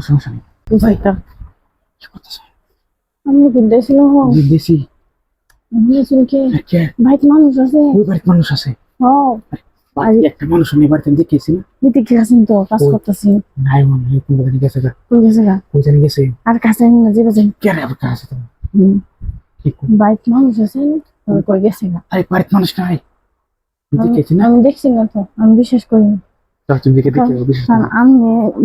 সমস্যা নেই বুঝাইতাম কি করতেছে আমি বিদ্যায় ছিল জি দেশি ছিল কি কে বাইক মানুষ আছে ওই বাড়িতে মানুষ আছে ও একটা মানুষ নেই বাড়িতে আমি দেখেছি না দিতে গেছেন তো কাজ করতেছি নাই মনে হয় কোন জানি গেছে গা কই গেছে গা কোন জানি গেছে আর কাছে না যে বাজেন কে রে আবার কাছে তো বাইক মানুষ আছে কই গেছে গা আরে বাড়িতে মানুষ নাই আমি আমি- দেখেছি না আমি দেখছি না তো আমি বিশ্বাস করি না তুমি দেখে দেখে বিশেষ আমি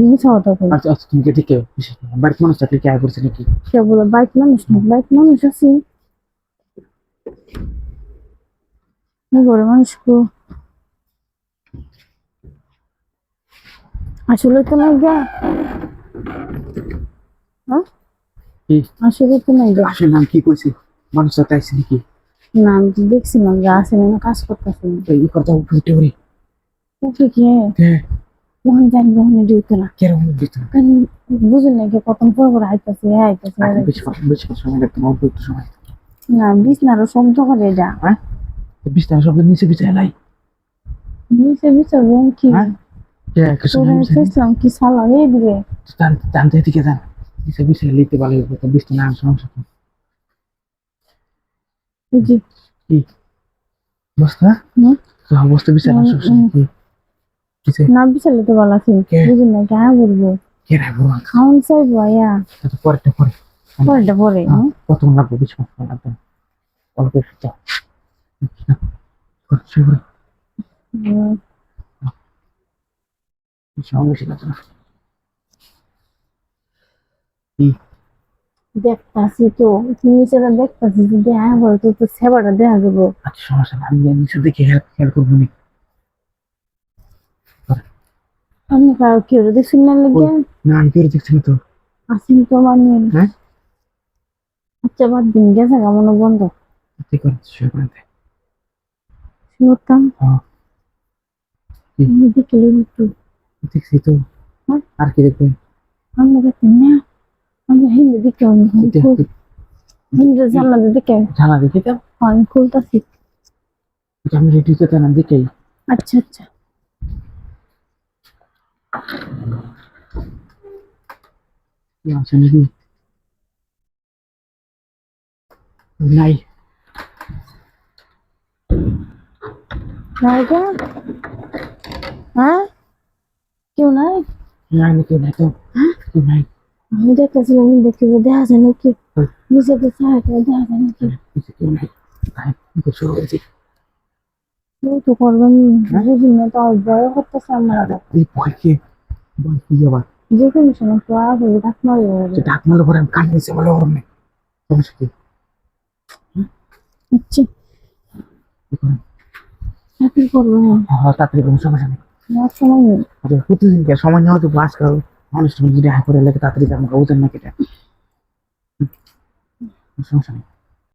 মিছা কথা কই আচ্ছা আচ্ছা তুমি দেখে বিশেষ বাড়িতে মানুষ থাকলে কে আয় করছে নাকি? সে বলে বাইক মানুষ না বাইক মানুষ আছে। ঘরে মানুষ কো? আসলে তো নাই গা। হ্যাঁ? আসলে তো নাই গা। আসলে নাম কি কইছে? মানুষ আইছে নাকি? না আমি তো দেখছিলাম যে আসে না কাজ করতেছে তো এই কথা উঠে উঠে কে? মন জানি মনে ডিউতে না কে রকম দিত কারণ বুঝেন না কি কখন পর পর আইতেছে আইতেছে বেশি বেশি সময় লাগতো না অল্প একটু সময়। না বিছনারও শব্দ করে এটা। হ্যাঁ? বিস্তার শব্দ নিচে বিচে এলাই নিচে বিচার রুম কি? হ্যাঁ? কে সালা হয়ে দিবে? জানতে যান নিচে লিখতে ভালো হবে তো না সমস্যা কি? না সমস্যা কি? না তো বুঝুন না বলব? পরেরটা পরে পরে কত লাগবে বেশি লাগবে অল্প একটু। কি? দেখতাছি তো তুমি সেটা দেখতাছি যদি হ্যাঁ বলো তো সেবাটা দেখা যাব আচ্ছা সমস্যা আমি নিচে দেখে হেল্প হেল্প করব আমি কারও কেউ দেখছি না লেগে? না আমি কেউ দেখছি না তো? আসেন তো মানে। হ্যাঁ? আচ্ছা বাদ দিন গেছে গা মনে বন্ধ। শুনতাম হ্যাঁ। কি? আমি দেখলে একটু। দেখছি তো। হ্যাঁ? আর কি দেখবে? আমি দেখি না। আমি হিন্দু দেখে আমি হিন্দু জানলা দেখে। জানা দেখি তো? আমি খুলতাছি। আমি রেডি করতে না দেখেই আচ্ছা আচ্ছা। আছে নাকি নাই নাই গা হ্যাঁ কেউ নাই নাই নাকি নাই তো কেউ নাই আমি দেখতেছিলাম দেখতে যে দেখা যায় নাকি। নিচে তো ছায়াটা দেখা যায় নাকি কিছু কেউ নাই নাই আমি তো কেউ করবেন হ্যাঁ? বুঝি না তো ভয় করতেছে আমার ভয় কি ভয় কি আবার যে কোনো সময় ডাক যে ডাক মারলে পরে আমি কান নিচে বলে ওর নেই সমস্যা কি আচ্ছা করব হ্যাঁ কোনো সমস্যা নেই সময় নেই প্রতিদিন কে সময় নেওয়া তো বাস করো মানুষ তুমি যদি হাই করে লাগে তাড়াতাড়ি আমাকে ওজন না কেটে সমস্যা নেই